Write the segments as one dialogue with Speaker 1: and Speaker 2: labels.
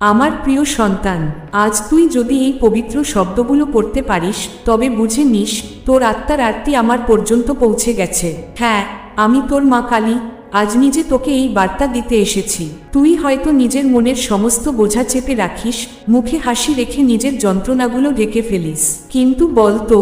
Speaker 1: আমার প্রিয় সন্তান, আজ তুই যদি এই পবিত্র শব্দগুলো পড়তে পারিস, তবে বুঝে নিস, তোর আত্মার আরতি আমার পর্যন্ত পৌঁছে গেছে। হ্যাঁ আমি তোর মা কালী, আজ নিজে তোকে এই বার্তা দিতে এসেছি। তুই হয়তো নিজের মনের সমস্ত বোঝা চেপে রাখিস, মুখে হাসি রেখে নিজের যন্ত্রণাগুলো ঢেকে ফেলিস। কিন্তু বলতো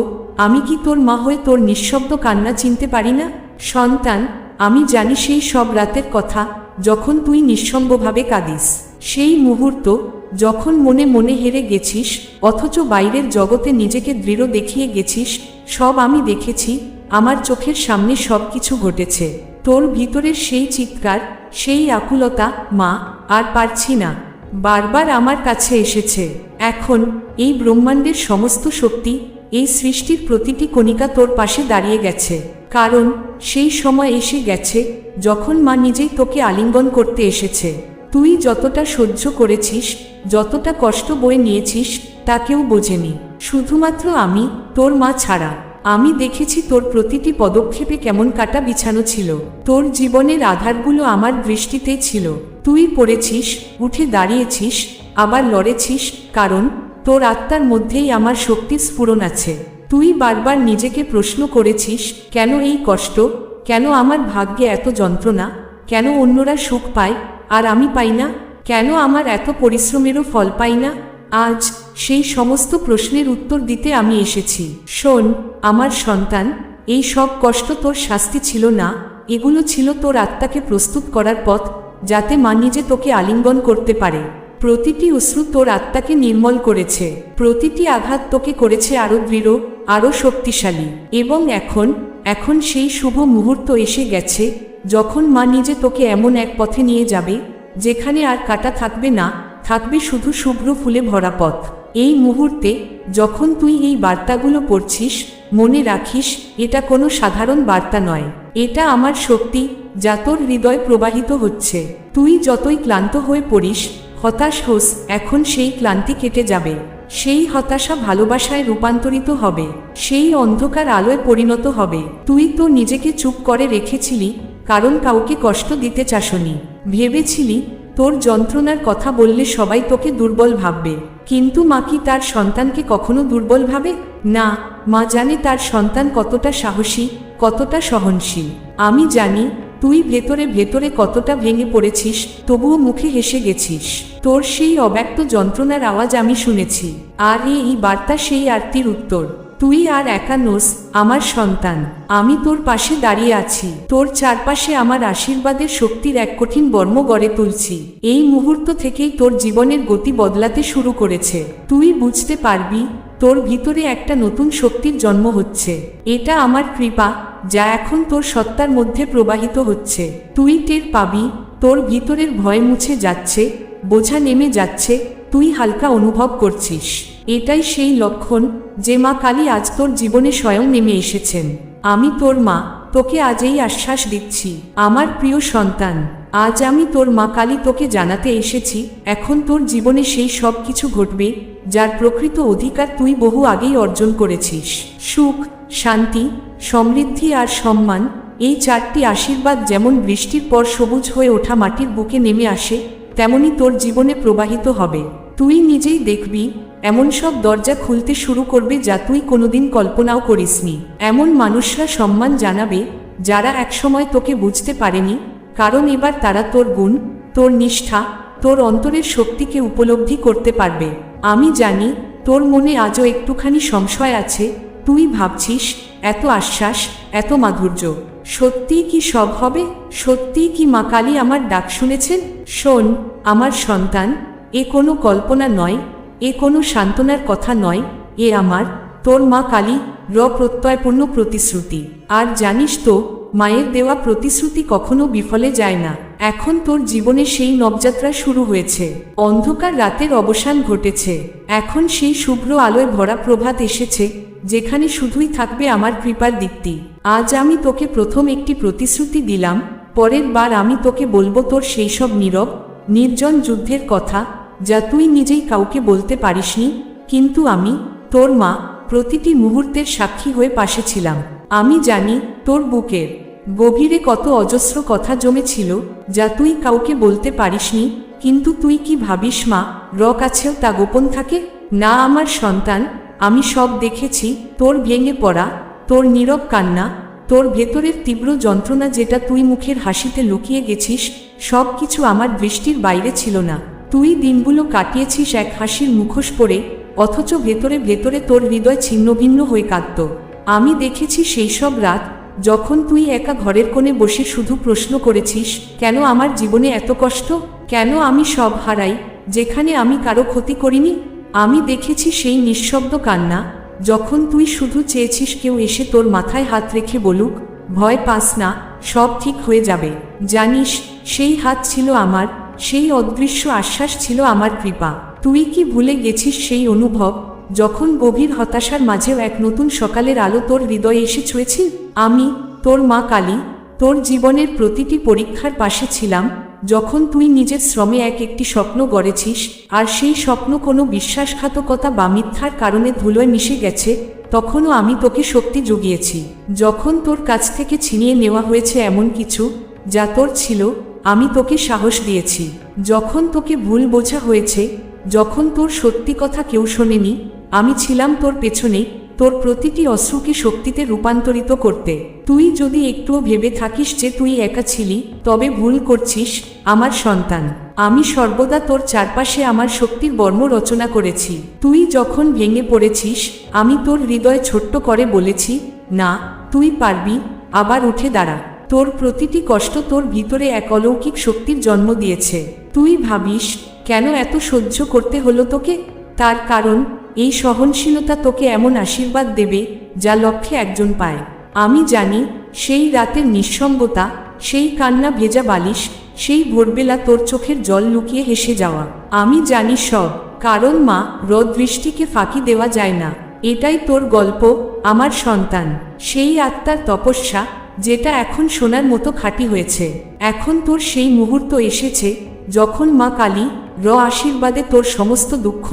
Speaker 1: আমি কি তোর মা হয়ে তোর নিঃশব্দ কান্না চিনতে পারি না? সন্তান, আমি জানি সেই সব রাতের কথা, যখন তুই নিঃসঙ্গভাবে কাঁদিস। সেই মুহূর্ত, যখন মনে মনে হেরে গেছিস, অথচ বাইরের জগতে নিজেকে দৃঢ় দেখিয়ে গেছিস, সব আমি দেখেছি, আমার চোখের সামনে সব কিছু ঘটেছে। তোর ভিতরের সেই চিৎকার, সেই আকুলতা, মা, আর পারছি না। বারবার আমার কাছে এসেছে। এখন, এই ব্রহ্মাণ্ডের সমস্ত শক্তি, এই সৃষ্টির প্রতিটি কণিকা তোর পাশে দাঁড়িয়ে গেছে। কারণ, সেই সময় এসে গেছে, যখন মা নিজেই তোকে আলিঙ্গন করতে এসেছে। তুই যতটা সহ্য করেছিস, যতটা কষ্ট বয়ে নিয়েছিস, তা কেউ বোঝেনি। শুধুমাত্র আমি, তোর মা ছাড়া। আমি দেখেছি তোর প্রতিটি পদক্ষেপে কেমন কাটা বিছানো ছিল। তোর জীবনের আধারগুলো আমার দৃষ্টিতেই ছিল। তুই পড়েছিস, উঠে দাঁড়িয়েছিস, আবার লড়েছিস, কারণ তোর আত্মার মধ্যেই আমার শক্তি স্ফুরণ আছে। তুই বারবার নিজেকে প্রশ্ন করেছিস, কেন এই কষ্ট? কেন আমার ভাগ্যে এত যন্ত্রণা? কেন অন্যরা সুখ পায়? আর আমি পাই না। কেন আমার এত পরিশ্রমেরও ফল পাই না? আজ সেই সমস্ত প্রশ্নের উত্তর দিতে আমি এসেছি। শোন, আমার সন্তান, এই সব কষ্ট তোর শাস্তি ছিল না। এগুলো ছিল তোর আত্মাকে প্রস্তুত করার পথ, যাতে মা নিজে তোকে আলিঙ্গন করতে পারে। প্রতিটি অশ্রু তোর আত্মাকে নির্মল করেছে। প্রতিটি আঘাত তোকে করেছে আরও দৃঢ়, আরও শক্তিশালী। এবং এখন এখন সেই শুভ মুহূর্ত এসে গেছে, যখন মা নিজে তোকে এমন এক পথে নিয়ে যাবে, যেখানে আর কাটা থাকবে না, থাকবে শুধু শুভ্র ফুলে ভরা পথ। এই মুহূর্তে, যখন তুই এই বার্তাগুলো পড়ছিস, মনে রাখিস, এটা কোনো সাধারণ বার্তা নয়। এটা আমার শক্তি, যা তোর হৃদয় প্রবাহিত হচ্ছে। তুই যতই ক্লান্ত হয়ে পড়িস, হতাশ হোস, এখন সেই ক্লান্তি কেটে যাবে। সেই হতাশা ভালোবাসায় রূপান্তরিত হবে, সেই অন্ধকার আলোয় পরিণত হবে। তুই তো নিজেকে চুপ করে রেখেছিলি, কারণ কাউকে কষ্ট দিতে চাসনি। ভেবেছিলি, তোর যন্ত্রণার কথা বললে সবাই তোকে দুর্বল ভাববে। কিন্তু মা কি তার সন্তানকে কখনো দুর্বল ভাবে? না, মা জানে তার সন্তান কতটা সাহসী, কতটা সহনশীল। আমি জানি, তুই ভেতরে ভেতরে কতটা ভেঙে পড়েছিস, তবুও মুখে হেসে গেছিস। তোর সেই অব্যক্ত যন্ত্রণার আওয়াজ আমি শুনেছি। আর এই বার্তা সেই আরতির উত্তর। তুই আর একা নোস, আমার সন্তান। আমি তোর পাশে দাঁড়িয়ে আছি। তোর চারপাশে আমার আশীর্বাদের শক্তির এক কঠিন বর্ম গড়ে তুলছি। এই মুহূর্ত থেকেই তোর জীবনের গতি বদলাতে শুরু করেছে। তুই বুঝতে পারবি, তোর ভিতরে একটা নতুন শক্তির জন্ম হচ্ছে। এটা আমার কৃপা, যা এখন তোর সত্তার মধ্যে প্রবাহিত হচ্ছে। তুই টের পাবি, তোর ভিতরের ভয় মুছে যাচ্ছে বোঝা নেমে যাচ্ছে, তুই হালকা অনুভব করছিস। এটাই সেই লক্ষণ যে মা কালী আজ তোর জীবনে স্বয়ং নেমে এসেছেন। আমি তোর মা, তোকে আজ এই আশ্বাস দিচ্ছি, আমার প্রিয় সন্তান, আজ আমি তোর মা কালী তোকে জানাতে এসেছি, এখন তোর জীবনে সেই সব কিছু ঘটবে, যার প্রকৃত অধিকার তুই বহু আগেই অর্জন করেছিস। সুখ, শান্তি, সমৃদ্ধি আর সম্মান, এই চারটি আশীর্বাদ যেমন বৃষ্টির পর সবুজ হয়ে ওঠা মাটির বুকে নেমে আসে তেমনি তোর জীবনে প্রবাহিত হবে। তুই নিজেই দেখবি, এমন সব দরজা খুলতে শুরু করবে যা তুই কোনোদিন কল্পনাও করিসনি। এমন মানুষরা সম্মান জানাবে, যারা একসময় তোকে বুঝতে পারেনি, কারণ এবার তারা তোর গুণ, তোর নিষ্ঠা, তোর অন্তরের শক্তিকে উপলব্ধি করতে পারবে। আমি জানি, তোর মনে আজও একটুখানি সংশয় আছে, তুই ভাবছিস, এত আশ্বাস, এত মাধুর্য। সত্যিই কি সব হবে? সত্যিই কি মা কালী আমার ডাক শুনেছেন? শোন আমার সন্তান, এ কোনো কল্পনা নয়, এ কোনো সান্ত্বনার কথা নয়, এ আমার, তোর মা কালী, র প্রত্যয়পূর্ণ প্রতিশ্রুতি। আর জানিস তো, মায়ের দেওয়া প্রতিশ্রুতি কখনো বিফলে যায় না। এখন তোর জীবনে সেই নবযাত্রা শুরু হয়েছে। অন্ধকার রাতের অবসান ঘটেছে। এখন সেই শুভ্র আলোয় ভরা প্রভাত এসেছে, যেখানে শুধুই থাকবে আমার কৃপার দিকটি আজ আমি তোকে প্রথম একটি প্রতিশ্রুতি দিলাম, পরের বার আমি তোকে বলব তোর সেই সব নীরব নির্জন যুদ্ধের কথা যা তুই নিজেই কাউকে বলতে পারিসনি, কিন্তু আমি, তোর মা, প্রতিটি মুহূর্তের সাক্ষী হয়ে পাশে ছিলাম। আমি জানি তোর বুকের গভীরে কত অজস্র কথা জমেছিল, যা তুই কাউকে বলতে পারিসনি, কিন্তু তুই কি ভাবিস মা র কাছেও তা গোপন থাকে? না, আমার সন্তান, আমি সব দেখেছি, তোর ভেঙে পড়া, তোর নীরব কান্না তোর ভেতরের তীব্র যন্ত্রণা যেটা তুই মুখের হাসিতে লুকিয়ে গেছিস, সব কিছু আমার দৃষ্টির বাইরে ছিল না। তুই দিনগুলো কাটিয়েছিস এক হাসির মুখোশ পরে, অথচ ভেতরে ভেতরে তোর হৃদয় ছিন্নভিন্ন হয়ে কাঁদত। আমি দেখেছি সেই সব রাত, যখন তুই একা ঘরের কোণে বসে শুধু প্রশ্ন করেছিস, কেন আমার জীবনে এত কষ্ট? কেন আমি সব হারাই, যেখানে আমি কারও ক্ষতি করিনি? আমি দেখেছি সেই নিঃশব্দ কান্না যখন তুই শুধু চেয়েছিস কেউ এসে তোর মাথায় হাত রেখে বলুক, ভয় পাস না, সব ঠিক হয়ে যাবে। জানিস, সেই হাত ছিল আমার, সেই অদৃশ্য আশ্বাস ছিল আমার কৃপা। তুই কি ভুলে গেছিস সেই অনুভব? যখন গভীর হতাশার মাঝেও এক নতুন সকালের আলো তোর হৃদয়ে এসে ছুঁয়েছিল আমি, তোর মা কালী, তোর জীবনের প্রতিটি পরীক্ষার পাশে ছিলাম যখন তুই নিজের শ্রমে এক একটি স্বপ্ন গড়েছিস, আর সেই স্বপ্ন কোনো বিশ্বাসঘাতকতা বা মিথ্যার কারণে ধুলোয় মিশে গেছে, তখনও আমি তোকে শক্তি জুগিয়েছি। যখন তোর কাছ থেকে ছিনিয়ে নেওয়া হয়েছে এমন কিছু, যা তোর ছিল, আমি তোকে সাহস দিয়েছি। যখন তোকে ভুল বোঝা হয়েছে, যখন তোর সত্যি কথা কেউ শোনেনি, আমি ছিলাম তোর পেছনে তোর প্রতিটি অশ্রুকে শক্তিতে রূপান্তরিত করতে। তুই যদি একটুও ভেবে থাকিস যে তুই একা ছিলি, তবে ভুল করছিস, আমার সন্তান। আমি সর্বদা তোর চারপাশে আমার শক্তির বর্ম রচনা করেছি। তুই যখন ভেঙে পড়েছিস, আমি তোর হৃদয় ছোট্ট করে বলেছি, না, তুই পারবি, আবার উঠে দাঁড়া। তোর প্রতিটি কষ্ট তোর ভিতরে এক অলৌকিক শক্তির জন্ম দিয়েছে। তুই ভাবিস, কেন এত সহ্য করতে হলো তোকে? তার কারণ এই সহনশীলতা তোকে এমন আশীর্বাদ দেবে যা লক্ষ্যে একজন পায়। আমি জানি সেই রাতের নিঃসঙ্গতা, সেই কান্না ভেজা বালিশ, সেই ভোরবেলা তোর চোখের জল লুকিয়ে হেসে যাওয়া। আমি জানি সব, কারণ মা রোদ দৃষ্টিকে ফাঁকি দেওয়া যায় না। এটাই তোর গল্প, আমার সন্তান। সেই আত্মার তপস্যা, যেটা এখন সোনার মতো খাঁটি হয়েছে। এখন তোর সেই মুহূর্ত এসেছে, যখন মা কালী র আশীর্বাদে তোর সমস্ত দুঃখ,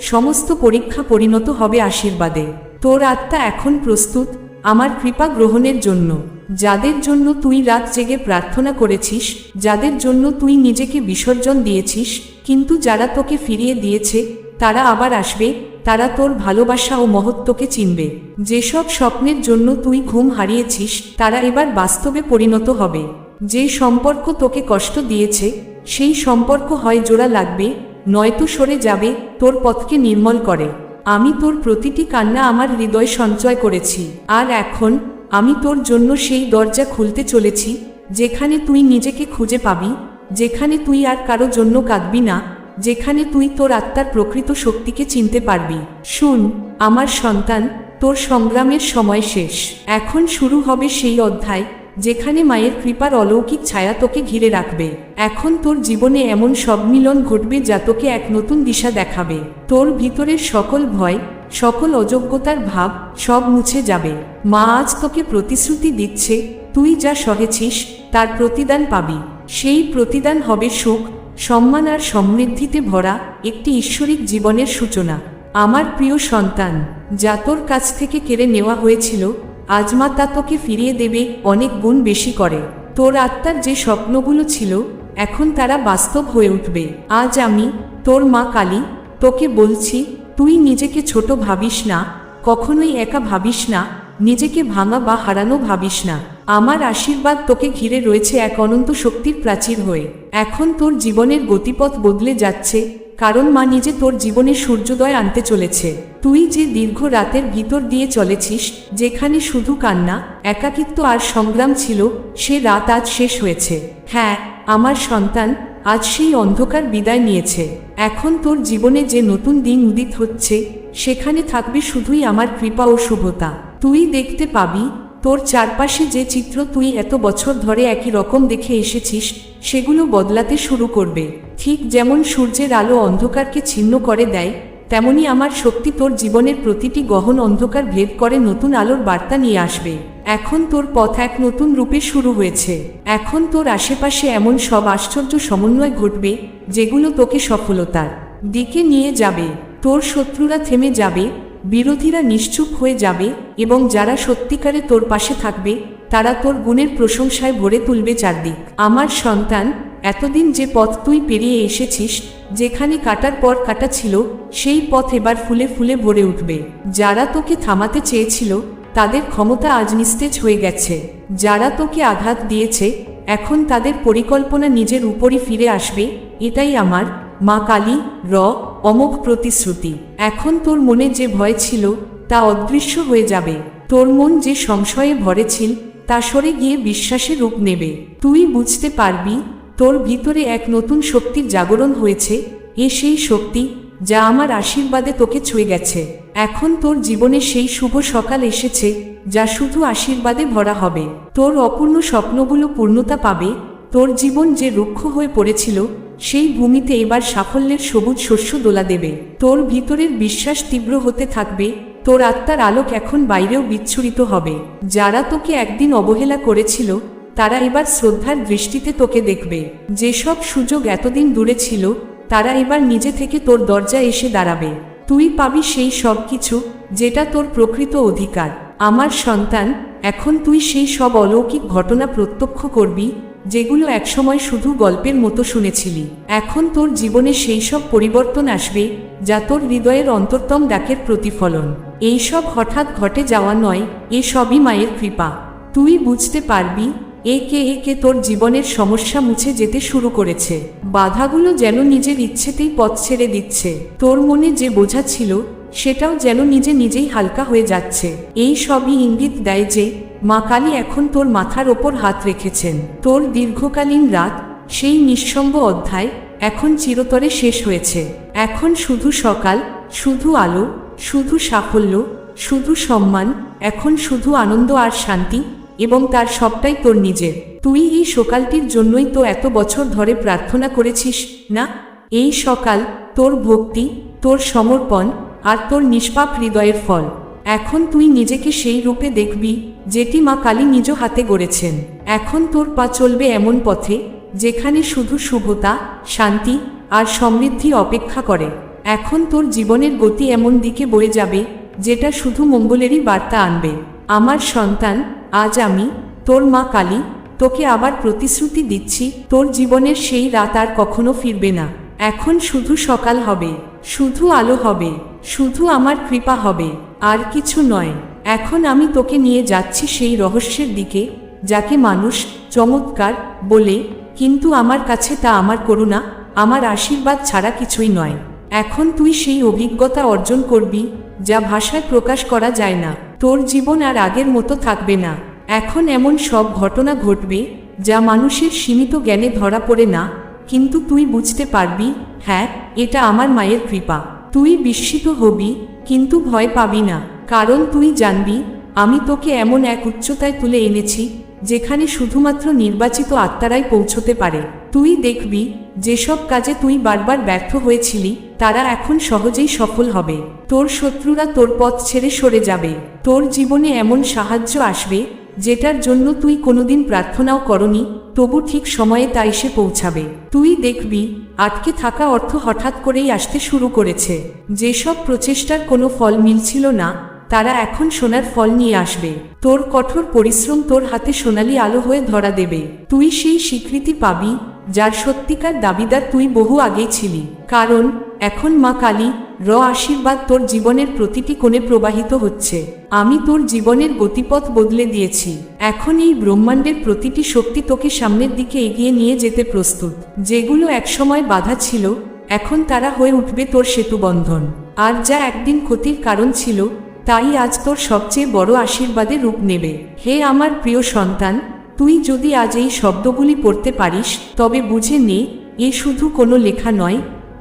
Speaker 1: সমস্ত পরীক্ষা পরিণত হবে আশীর্বাদে। তোর আত্মা এখন প্রস্তুত আমার কৃপা গ্রহণের জন্য। যাদের জন্য তুই রাত জেগে প্রার্থনা করেছিস, যাদের জন্য তুই নিজেকে বিসর্জন দিয়েছিস, কিন্তু যারা তোকে ফিরিয়ে দিয়েছে, তারা আবার আসবে, তারা তোর ভালোবাসা ও মহত্বকে চিনবে। যেসব স্বপ্নের জন্য তুই ঘুম হারিয়েছিস, তারা এবার বাস্তবে পরিণত হবে। যে সম্পর্ক তোকে কষ্ট দিয়েছে সেই সম্পর্ক হয় জোড়া লাগবে, নয়তো সরে যাবে, তোর পথকে নির্মল করে। আমি তোর প্রতিটি কান্না আমার হৃদয় সঞ্চয় করেছি। আর এখন, আমি তোর জন্য সেই দরজা খুলতে চলেছি, যেখানে তুই নিজেকে খুঁজে পাবি, যেখানে তুই আর কারও জন্য কাঁদবি না, যেখানে তুই তোর আত্মার প্রকৃত শক্তিকে চিনতে পারবি। শুন, আমার সন্তান, তোর সংগ্রামের সময় শেষ। এখন শুরু হবে সেই অধ্যায় যেখানে মায়ের কৃপার অলৌকিক ছায়া তোকে ঘিরে রাখবে। এখন তোর জীবনে এমন সব মিলন ঘটবে যা তোকে এক নতুন দিশা দেখাবে। তোর ভিতরের সকল ভয়, সকল অযোগ্যতার ভাব সব মুছে যাবে। মা আজ তোকে প্রতিশ্রুতি দিচ্ছে, তুই যা সহেছিস, তার প্রতিদান পাবি। সেই প্রতিদান হবে সুখ, সম্মান আর সমৃদ্ধিতে ভরা একটি ঈশ্বরিক জীবনের সূচনা। আমার প্রিয় সন্তান, যা তোর কাছ থেকে কেড়ে নেওয়া হয়েছিল আজ মা তা তোকে ফিরিয়ে দেবে, অনেক গুণ বেশি করে। তোর আত্মার যে স্বপ্নগুলো ছিল, এখন তারা বাস্তব হয়ে উঠবে। আজ আমি, তোর মা কালী, তোকে বলছি, তুই নিজেকে ছোট ভাবিস না, কখনোই একা ভাবিস না, নিজেকে ভাঙা বা হারানো ভাবিস না। আমার আশীর্বাদ তোকে ঘিরে রয়েছে এক অনন্ত শক্তির প্রাচীর হয়ে। এখন তোর জীবনের গতিপথ বদলে যাচ্ছে কারণ মা নিজে তোর জীবনে সূর্যোদয় আনতে চলেছে। তুই যে দীর্ঘ রাতের ভিতর দিয়ে চলেছিস, যেখানে শুধু কান্না, একাকিত্ব আর সংগ্রাম ছিল, সে রাত আজ শেষ হয়েছে। হ্যাঁ আমার সন্তান আজ সেই অন্ধকার বিদায় নিয়েছে। এখন তোর জীবনে যে নতুন দিন উদিত হচ্ছে, সেখানে থাকবে শুধুই আমার কৃপা ও শুভতা। তুই দেখতে পাবি তোর চারপাশে যে চিত্র তুই এত বছর ধরে একই রকম দেখে এসেছিস, সেগুলো বদলাতে শুরু করবে। ঠিক যেমন সূর্যের আলো অন্ধকারকে ছিন্ন করে দেয়, তেমনি আমার শক্তি তোর জীবনের প্রতিটি গহন অন্ধকার ভেদ করে নতুন আলোর বার্তা নিয়ে আসবে। এখন তোর পথ এক নতুন রূপে শুরু হয়েছে। এখন তোর আশেপাশে এমন সব আশ্চর্য সমন্বয় ঘটবে, যেগুলো তোকে সফলতার দিকে নিয়ে যাবে। তোর শত্রুরা থেমে যাবে বিরোধীরা নিশ্চুপ হয়ে যাবে এবং যারা সত্যিকারে তোর পাশে থাকবে, তারা তোর গুণের প্রশংসায় ভরে তুলবে চারদিক। আমার সন্তান, এতদিন যে পথ তুই পেরিয়ে এসেছিস, যেখানে কাটার পর কাটা ছিল, সেই পথ এবার ফুলে ফুলে ভরে উঠবে। যারা তোকে থামাতে চেয়েছিল, তাদের ক্ষমতা আজ নিস্তেজ হয়ে গেছে। যারা তোকে আঘাত দিয়েছে, এখন তাদের পরিকল্পনা নিজের উপরই ফিরে আসবে, এটাই আমার মা কালী, র অমোঘ প্রতিশ্রুতি। এখন তোর মনে যে ভয় ছিল, তা অদৃশ্য হয়ে যাবে। তোর মন যে সংশয়ে ভরেছিল, তা সরে গিয়ে বিশ্বাসে রূপ নেবে। তুই বুঝতে পারবি, তোর ভিতরে এক নতুন শক্তির জাগরণ হয়েছে, এ সেই শক্তি, যা আমার আশীর্বাদে তোকে ছুঁয়ে গেছে। এখন তোর জীবনে সেই শুভ সকাল এসেছে, যা শুধু আশীর্বাদে ভরা হবে। তোর অপূর্ণ স্বপ্নগুলো পূর্ণতা পাবে, তোর জীবন যে রুক্ষ হয়ে পড়েছিল সেই ভূমিতে এবার সাফল্যের সবুজ শস্য দোলা দেবে। তোর ভিতরের বিশ্বাস তীব্র হতে থাকবে, তোর আত্মার আলোক এখন বাইরেও বিচ্ছুরিত হবে। যারা তোকে একদিন অবহেলা করেছিল, তারা এবার শ্রদ্ধার দৃষ্টিতে তোকে দেখবে। যেসব সুযোগ এতদিন দূরে ছিল, তারা এবার নিজে থেকে তোর দরজা এসে দাঁড়াবে। তুই পাবি সেই সব কিছু, যেটা তোর প্রকৃত অধিকার। আমার সন্তান, এখন তুই সেই সব অলৌকিক ঘটনা প্রত্যক্ষ করবি যেগুলো একসময় শুধু গল্পের মতো শুনেছিলি। এখন তোর জীবনে সেই সব পরিবর্তন আসবে, যা তোর হৃদয়ের অন্তরতম ডাকের প্রতিফলন। এই সব হঠাৎ ঘটে যাওয়া নয়, এ সবই মায়ের কৃপা। তুই বুঝতে পারবি, এ একে একে তোর জীবনের সমস্যা মুছে যেতে শুরু করেছে। বাধাগুলো যেন নিজের ইচ্ছেতেই পথ ছেড়ে দিচ্ছে। তোর মনে যে বোঝা ছিল, সেটাও যেন নিজে নিজেই হালকা হয়ে যাচ্ছে। এই সবই ইঙ্গিত দেয় যে মা কালী এখন তোর মাথার ওপর হাত রেখেছেন। তোর দীর্ঘকালীন রাত, সেই নিঃসঙ্গ অধ্যায়, এখন চিরতরে শেষ হয়েছে। এখন শুধু সকাল, শুধু আলো, শুধু সাফল্য, শুধু সম্মান, এখন শুধু আনন্দ আর শান্তি, এবং তার সবটাই তোর নিজের। তুই এই সকালটির জন্যই তো এত বছর ধরে প্রার্থনা করেছিস, না? এই সকাল তোর ভক্তি, তোর সমর্পণ, আর তোর নিষ্পাপ হৃদয়ের ফল। এখন তুই নিজেকে সেই রূপে দেখবি, যেটি মা কালী নিজ হাতে গড়েছেন। এখন তোর পা চলবে এমন পথে, যেখানে শুধু শুভতা, শান্তি আর সমৃদ্ধি অপেক্ষা করে। এখন তোর জীবনের গতি এমন দিকে বয়ে যাবে, যেটা শুধু মঙ্গলেরই বার্তা আনবে। আমার সন্তান, আজ আমি, তোর মা কালী, তোকে আবার প্রতিশ্রুতি দিচ্ছি, তোর জীবনের সেই রাত আর কখনো ফিরবে না। এখন শুধু সকাল হবে, শুধু আলো হবে, শুধু আমার কৃপা হবে। আর কিছু নয়। এখন আমি তোকে নিয়ে যাচ্ছি সেই রহস্যের দিকে, যাকে মানুষ চমৎকার বলে, কিন্তু আমার কাছে তা আমার করুণা, আমার আশীর্বাদ ছাড়া কিছুই নয়। এখন তুই সেই অভিজ্ঞতা অর্জন করবি, যা ভাষায় প্রকাশ করা যায় না। তোর জীবন আর আগের মতো থাকবে না। এখন এমন সব ঘটনা ঘটবে, যা মানুষের সীমিত জ্ঞানে ধরা পড়ে না, কিন্তু তুই বুঝতে পারবি হ্যাঁ এটা আমার মায়ের কৃপা। তুই বিস্মিত হবি কিন্তু ভয় পাবি না, কারণ তুই জানবি, আমি তোকে এমন এক উচ্চতায় তুলে এনেছি, যেখানে শুধুমাত্র নির্বাচিত আত্মারাই পৌঁছতে পারে। তুই দেখবি, যেসব কাজে তুই বারবার ব্যর্থ হয়েছিলি, তারা এখন সহজেই সফল হবে। তোর শত্রুরা তোর পথ ছেড়ে সরে যাবে। তোর জীবনে এমন সাহায্য আসবে যেটার জন্য তুই কোনোদিন প্রার্থনাও করনি, তবু ঠিক সময়ে তা এসে পৌঁছাবে। তুই দেখবি, আটকে থাকা অর্থ হঠাৎ করেই আসতে শুরু করেছে। যেসব প্রচেষ্টার কোনো ফল মিলছিল না, তারা এখন সোনার ফল নিয়ে আসবে। তোর কঠোর পরিশ্রম তোর হাতে সোনালি আলো হয়ে ধরা দেবে। তুই সেই স্বীকৃতি পাবি যার সত্যিকার দাবিদার তুই বহু আগেই ছিলি। কারণ, এখন মা কালী, র আশীর্বাদ তোর জীবনের প্রতিটি কোণে প্রবাহিত হচ্ছে। আমি তোর জীবনের গতিপথ বদলে দিয়েছি। এখন এই ব্রহ্মাণ্ডের প্রতিটি শক্তি তোকে সামনের দিকে এগিয়ে নিয়ে যেতে প্রস্তুত। যেগুলো একসময় বাধা ছিল, এখন তারা হয়ে উঠবে তোর সেতুবন্ধন আর যা একদিন ক্ষতির কারণ ছিল, তাই আজ তোর সবচেয়ে বড় আশীর্বাদে রূপ নেবে। হে আমার প্রিয় সন্তান তুই যদি আজ এই শব্দগুলি পড়তে পারিস, তবে বুঝে নে, এ শুধু কোনো লেখা নয়,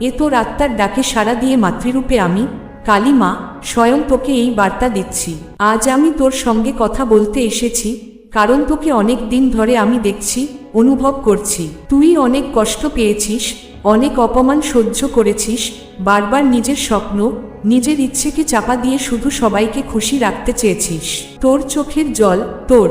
Speaker 1: এ তোর আত্মার ডাকে সাড়া দিয়ে মাতৃরূপে আমি কালিমা স্বয়ং তোকে এই বার্তা দিচ্ছি। আজ আমি তোর সঙ্গে কথা বলতে এসেছি, কারণ তোকে অনেক দিন ধরে আমি দেখছি, অনুভব করছি। তুই অনেক কষ্ট পেয়েছিস, অনেক অপমান সহ্য করেছিস, বারবার নিজের স্বপ্ন, নিজের ইচ্ছেকে চাপা দিয়ে শুধু সবাইকে খুশি রাখতে চেয়েছিস। তোর চোখের জল, তোর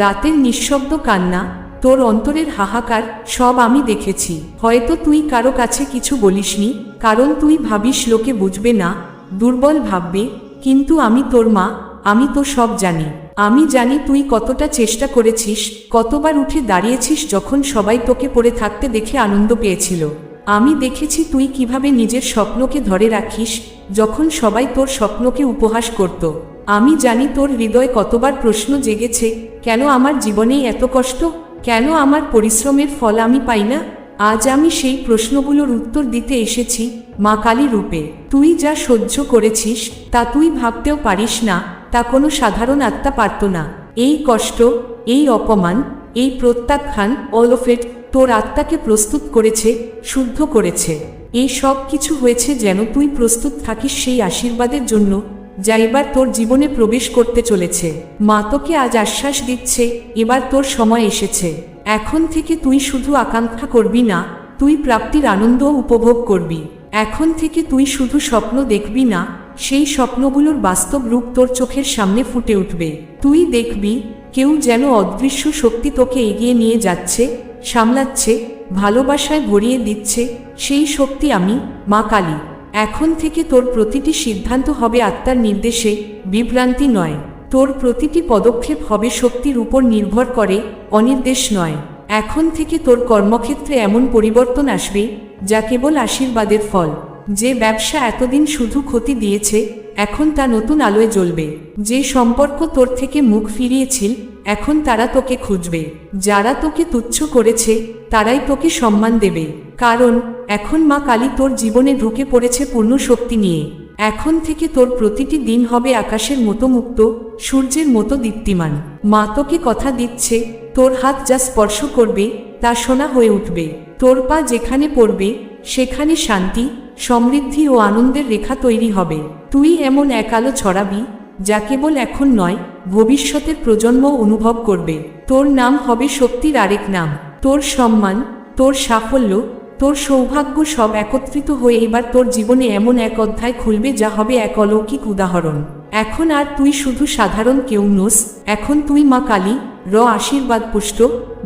Speaker 1: রাতের নিঃশব্দ কান্না, তোর অন্তরের হাহাকার, সব আমি দেখেছি। হয়তো তুই কারও কাছে কিছু বলিসনি, কারণ তুই ভাবিস লোকে বুঝবে না, দুর্বল ভাববে, কিন্তু আমি তোর মা, আমি তো সব জানি। আমি জানি তুই কতটা চেষ্টা করেছিস, কতবার উঠে দাঁড়িয়েছিস যখন সবাই তোকে পড়ে থাকতে দেখে আনন্দ পেয়েছিল। আমি দেখেছি তুই কীভাবে নিজের স্বপ্নকে ধরে রাখিস, যখন সবাই তোর স্বপ্নকে উপহাস করত। আমি জানি তোর হৃদয় কতবার প্রশ্ন জেগেছে, কেন আমার জীবনেই এত কষ্ট, কেন আমার পরিশ্রমের ফল আমি পাই না? আজ আমি সেই প্রশ্নগুলোর উত্তর দিতে এসেছি, মা কালী রূপে। তুই যা সহ্য করেছিস, তা তুই ভাবতেও পারিস না, তা কোনো সাধারণ আত্মা পারত না। এই কষ্ট, এই অপমান, এই প্রত্যাখ্যান অল অলফেট তোর আত্মাকে প্রস্তুত করেছে, শুদ্ধ করেছে। এই সব কিছু হয়েছে যেন তুই প্রস্তুত থাকিস সেই আশীর্বাদের জন্য, যা এবার তোর জীবনে প্রবেশ করতে চলেছে। মা তোকে আজ আশ্বাস দিচ্ছে, এবার তোর সময় এসেছে। এখন থেকে তুই শুধু আকাঙ্ক্ষা করবি না, তুই প্রাপ্তির আনন্দ উপভোগ করবি। এখন থেকে তুই শুধু স্বপ্ন দেখবি না, সেই স্বপ্নগুলোর বাস্তব রূপ তোর চোখের সামনে ফুটে উঠবে। তুই দেখবি কেউ যেন অদৃশ্য শক্তি তোকে এগিয়ে নিয়ে যাচ্ছে, সামলাচ্ছে, ভালোবাসায় ভরিয়ে দিচ্ছে, সেই শক্তি আমি, মা কালী। এখন থেকে তোর প্রতিটি সিদ্ধান্ত হবে আত্মার নির্দেশে, বিভ্রান্তি নয়। তোর প্রতিটি পদক্ষেপ হবে শক্তির উপর নির্ভর করে, অনির্দেশ নয়। এখন থেকে তোর কর্মক্ষেত্রে এমন পরিবর্তন আসবে, যা কেবল আশীর্বাদের ফল। যে ব্যবসা এতদিন শুধু ক্ষতি দিয়েছে এখন তা নতুন আলোয় জ্বলবে। যে সম্পর্ক তোর থেকে মুখ ফিরিয়েছিল, এখন তারা তোকে খুঁজবে। যারা তোকে তুচ্ছ করেছে, তারাই তোকে সম্মান দেবে। কারণ, এখন মা কালী তোর জীবনে ঢুকে পড়েছে পূর্ণ শক্তি নিয়ে। এখন থেকে তোর প্রতিটি দিন হবে আকাশের মতো মুক্ত, সূর্যের মতো দীপ্তিমান। মা তোকে কথা দিচ্ছে, তোর হাত যা স্পর্শ করবে, তা সোনা হয়ে উঠবে। তোর পা যেখানে পড়বে, সেখানে শান্তি, সমৃদ্ধি ও আনন্দের রেখা তৈরি হবে। তুই এমন এক আলো ছড়াবি, যা কেবল এখন নয়, ভবিষ্যতের প্রজন্ম অনুভব করবে। তোর নাম হবে শক্তির আরেক নাম। তোর সম্মান, তোর সাফল্য, তোর সৌভাগ্য সব একত্রিত হয়ে এবার তোর জীবনে এমন এক অধ্যায় খুলবে, যা হবে এক অলৌকিক উদাহরণ। এখন আর তুই শুধু সাধারণ কেউ নোস, এখন তুই মা কালী, র আশীর্বাদ পুষ্ট,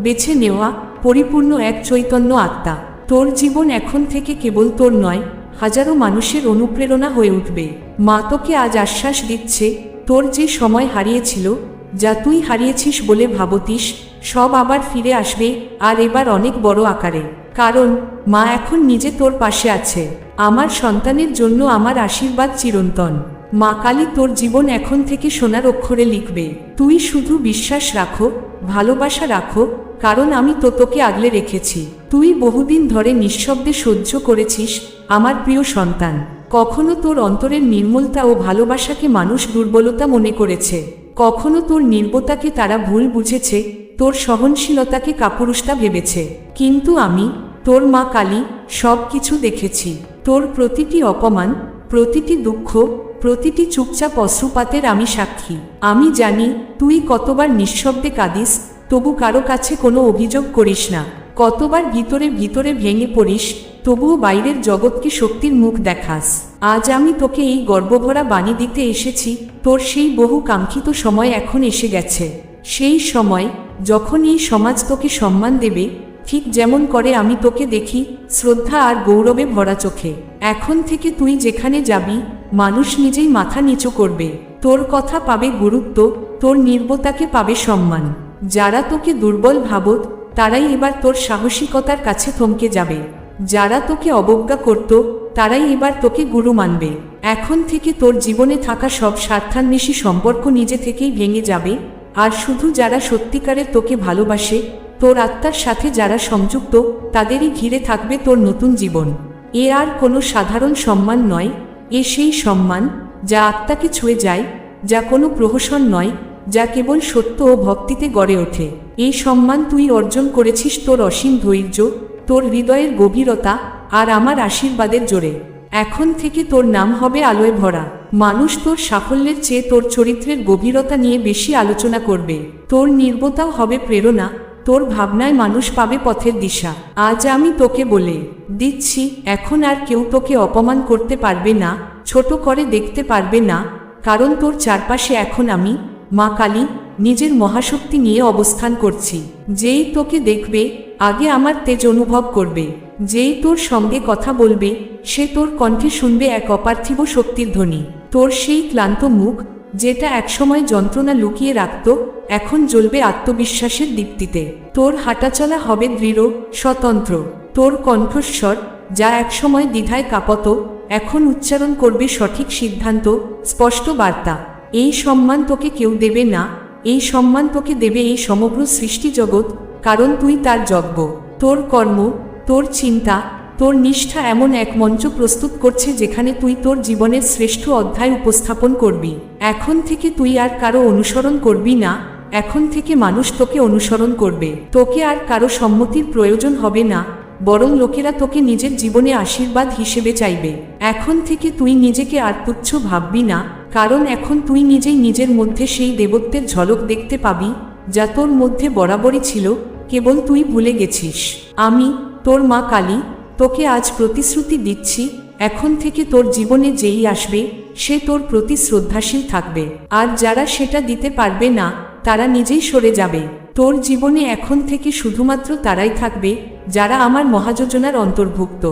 Speaker 1: বেছে নেওয়া, পরিপূর্ণ এক চৈতন্য আত্মা। তোর জীবন এখন থেকে কেবল তোর নয়, হাজারো মানুষের অনুপ্রেরণা হয়ে উঠবে। মা তোকে আজ আশ্বাস দিচ্ছে, তোর যে সময় হারিয়েছিল, যা তুই হারিয়েছিস বলে ভাবতিস, সব আবার ফিরে আসবে, আর এবার অনেক বড় আকারে। কারণ, মা এখন নিজে তোর পাশে আছে। আমার সন্তানের জন্য আমার আশীর্বাদ চিরন্তন। মা কালী তোর জীবন এখন থেকে সোনার অক্ষরে লিখবে। তুই শুধু বিশ্বাস রাখো, ভালোবাসা রাখো, কারণ আমি তো তোকে আগলে রেখেছি। তুই বহুদিন ধরে নিঃশব্দে সহ্য করেছিস আমার প্রিয় সন্তান। কখনো তোর অন্তরের নির্মলতা ও ভালোবাসাকে মানুষ দুর্বলতা মনে করেছে। কখনো তোর নির্বতাকে তারা ভুল বুঝেছে, তোর সহনশীলতাকে কাপুরুষতা ভেবেছে। কিন্তু আমি, তোর মা কালী সব কিছু দেখেছি। তোর প্রতিটি অপমান, প্রতিটি দুঃখ প্রতিটি চুপচাপ অশ্রুপাতের আমি সাক্ষী। আমি জানি, তুই কতবার নিঃশব্দে কাঁদিস, তবু কারও কাছে কোনো অভিযোগ করিস না। কতবার ভিতরে ভিতরে ভেঙে পড়িস, তবুও বাইরের জগৎকে শক্তির মুখ দেখাস। আজ আমি তোকে এই গর্বভরা বাণী দিতে এসেছি, তোর সেই বহু কাঙ্ক্ষিত সময় এখন এসে গেছে। সেই সময়, যখন এই সমাজ তোকে সম্মান দেবে, ঠিক যেমন করে আমি তোকে দেখি, শ্রদ্ধা আর গৌরবে ভরা চোখে। এখন থেকে তুই যেখানে যাবি মানুষ নিজেই মাথা নিচু করবে। তোর কথা পাবে গুরুত্ব, তোর নির্বতাকে পাবে সম্মান। যারা তোকে দুর্বল ভাবত, তারাই এবার তোর সাহসিকতার কাছে থমকে যাবে। যারা তোকে অবজ্ঞা করত, তারাই এবার তোকে গুরু মানবে। এখন থেকে তোর জীবনে থাকা সব স্বার্থান্বেষী সম্পর্ক নিজে থেকেই ভেঙে যাবে। আর শুধু যারা সত্যিকারের তোকে ভালোবাসে, তোর আত্মার সাথে যারা সংযুক্ত, তাদেরই ঘিরে থাকবে তোর নতুন জীবন। এ আর কোনো সাধারণ সম্মান নয় এ সেই সম্মান যা আত্মাকে ছুঁয়ে যায়, যা কোনো প্রহসন নয়, যা কেবল সত্য ও ভক্তিতে গড়ে ওঠে। এই সম্মান তুই অর্জন করেছিস তোর অসীম ধৈর্য, তোর হৃদয়ের গভীরতা আর আমার আশীর্বাদের জোরে। এখন থেকে তোর নাম হবে আলোয় ভরা। মানুষ তোর সাফল্যের চেয়ে তোর চরিত্রের গভীরতা নিয়ে বেশি আলোচনা করবে। তোর নির্বতাও হবে প্রেরণা তোর ভাবনায় মানুষ পাবে পথের দিশা। আজ আমি তোকে বলে দিচ্ছি, এখন আর কেউ তোকে অপমান করতে পারবে না, ছোট করে দেখতে পারবে না, কারণ তোর চারপাশে এখন আমি, মা কালী, নিজের মহাশক্তি নিয়ে অবস্থান করছি। যেই তোকে দেখবে, আগে আমার তেজ অনুভব করবে। যেই তোর সঙ্গে কথা বলবে, সে তোর কণ্ঠে শুনবে এক অপার্থিব শক্তির ধ্বনি। তোর সেই ক্লান্ত মুখ যেটা একসময় যন্ত্রণা লুকিয়ে রাখত, এখন জ্বলবে আত্মবিশ্বাসের দীপ্তিতে। তোর হাঁটাচলা হবে দৃঢ়, স্বতন্ত্র। তোর কণ্ঠস্বর, যা একসময় দ্বিধায় কাঁপত, এখন উচ্চারণ করবে সঠিক সিদ্ধান্ত, স্পষ্ট বার্তা। এই সম্মান তোকে কেউ দেবে না, এই সম্মান তোকে দেবে এই সমগ্র সৃষ্টি জগৎ, কারণ তুই তার যজ্ঞ। তোর কর্ম, তোর চিন্তা তোর নিষ্ঠা এমন এক মঞ্চ প্রস্তুত করছে যেখানে তুই তোর জীবনের শ্রেষ্ঠ অধ্যায় উপস্থাপন করবি। এখন থেকে তুই আর কারও অনুসরণ করবি না। এখন থেকে মানুষ তোকে অনুসরণ করবে। তোকে আর কারও সম্মতির প্রয়োজন হবে না। বরং লোকেরা তোকে নিজের জীবনে আশীর্বাদ হিসেবে চাইবে। এখন থেকে তুই নিজেকে আর তুচ্ছ ভাববি না। কারণ এখন তুই নিজেই নিজের মধ্যে সেই দেবত্বের ঝলক দেখতে পাবি, যা তোর মধ্যে বরাবরই ছিল। কেবল তুই ভুলে গেছিস। আমি, তোর মা কালী তোকে আজ প্রতিশ্রুতি দিচ্ছি, এখন থেকে তোর জীবনে যেই আসবে, সে তোর প্রতি শ্রদ্ধাশীল থাকবে। আর যারা সেটা দিতে পারবে না, তারা নিজেই সরে যাবে। তোর জীবনে এখন থেকে শুধুমাত্র তারাই থাকবে, যারা আমার মহাযোজনার অন্তর্ভুক্ত।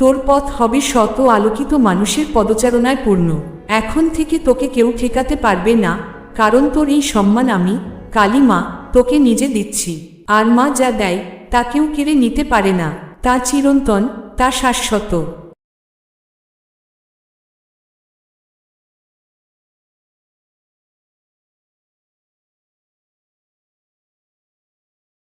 Speaker 1: তোর পথ হবে শত আলোকিত মানুষের পদচারণায় পূর্ণ। এখন থেকে তোকে কেউ ঠেকাতে পারবে না, কারণ তোর এই সম্মান আমি কালী মা তোকে নিজে দিচ্ছি। আর মা যা দেয়, তা কেউ কেড়ে নিতে পারে না। তা চিরন্তন তা শাশ্বত।